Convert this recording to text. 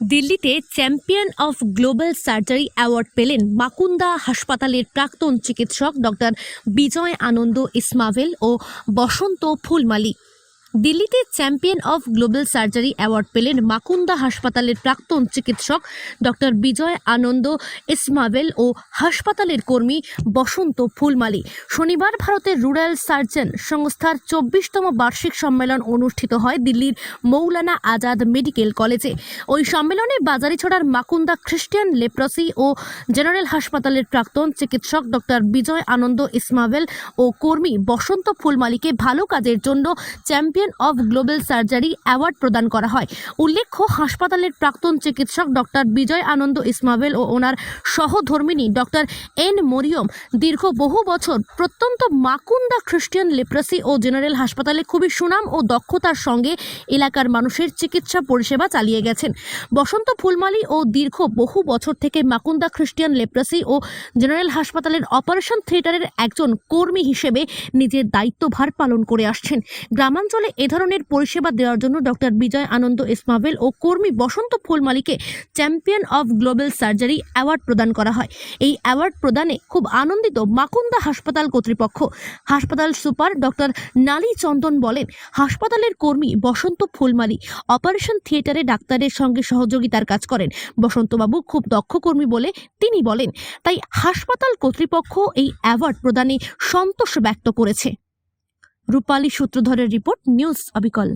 দিল্লিতে champion of global surgery award পেলেন মাকুন্দা হাসপাতালের প্রাক্তন চিকিৎসক ডক্টর বিজয় আনন্দ ইসমাভেল ও বসন্ত ফুলমালি। দিল্লিতে champion of global surgery award পেলেন মাকুন্দা হাসপাতালের প্রাক্তন চিকিৎসক ডক্টর বিজয় আনন্দ ইসমাভেল ও হাসপাতালের কর্মী বসন্ত ফুলমালি। শনিবার ভারতের রুরাল সার্জন সংস্থার চব্বিশতম বার্ষিক সম্মেলন অনুষ্ঠিত হয় দিল্লির মৌলানা আজাদ মেডিকেল কলেজে। ওই সম্মেলনে বাজারিছড়ার মাকুন্দা খ্রিস্টিয়ান লেপ্রসি ও জেনারেল হাসপাতালের প্রাক্তন চিকিৎসক ডক্টর বিজয় আনন্দ ইসমাভেল ও কর্মী বসন্ত ফুলমালিকে ভালো কাজের জন্য champion of global surgery award প্রদান করা হয়। উল্লেখ্য, হাসপাতালের প্রাক্তন চিকিৎসক ডক্টর বিজয় আনন্দ ইসমাভেল ও ওনার সহধর্মিনী ডক্টর এন মরিয়ম দীর্ঘ বহু বছর প্রত্যন্ত মাকুন্দা খ্রিস্টিয়ান লেপ্রাসি ও জেনারেল হাসপাতালে খুবই সুনাম ও দক্ষতার সঙ্গে এলাকার মানুষের চিকিৎসা পরিষেবা চালিয়ে গেছেন। বসন্ত ফুলমালি ও দীর্ঘ বহু বছর থেকে মাকুন্দা খ্রিস্টিয়ান লেপ্রাসি ও জেনারেল হাসপাতালের অপারেশন থিয়েটারের একজন কর্মী হিসেবে নিজের দায়িত্বভার পালন করে আসছেন। গ্রামাঞ্চলে এ ধরনের পরিষেবা দেওয়ার জন্য ডক্টর বিজয় আনন্দ ইসমাভেল ও কর্মী Basanta ফুলমালিকে champion of global surgery award প্রদান করা হয়। এই অ্যাওয়ার্ড প্রদানে খুব আনন্দিত মাকুন্দা হাসপাতাল কর্তৃপক্ষ। হাসপাতাল সুপার ডক্টর নালি চন্দন বলেন, হাসপাতালের কর্মী বসন্ত ফুলমালি অপারেশন থিয়েটারে ডাক্তারের সঙ্গে সহযোগিতার কাজ করেন। বসন্তবাবু খুব দক্ষ কর্মী বলে তিনি বলেন। তাই হাসপাতাল কর্তৃপক্ষ এই অ্যাওয়ার্ড প্রদানে সন্তোষ ব্যক্ত করেছে। রূপালী সূত্রধরের রিপোর্ট নিউজ অবিকল।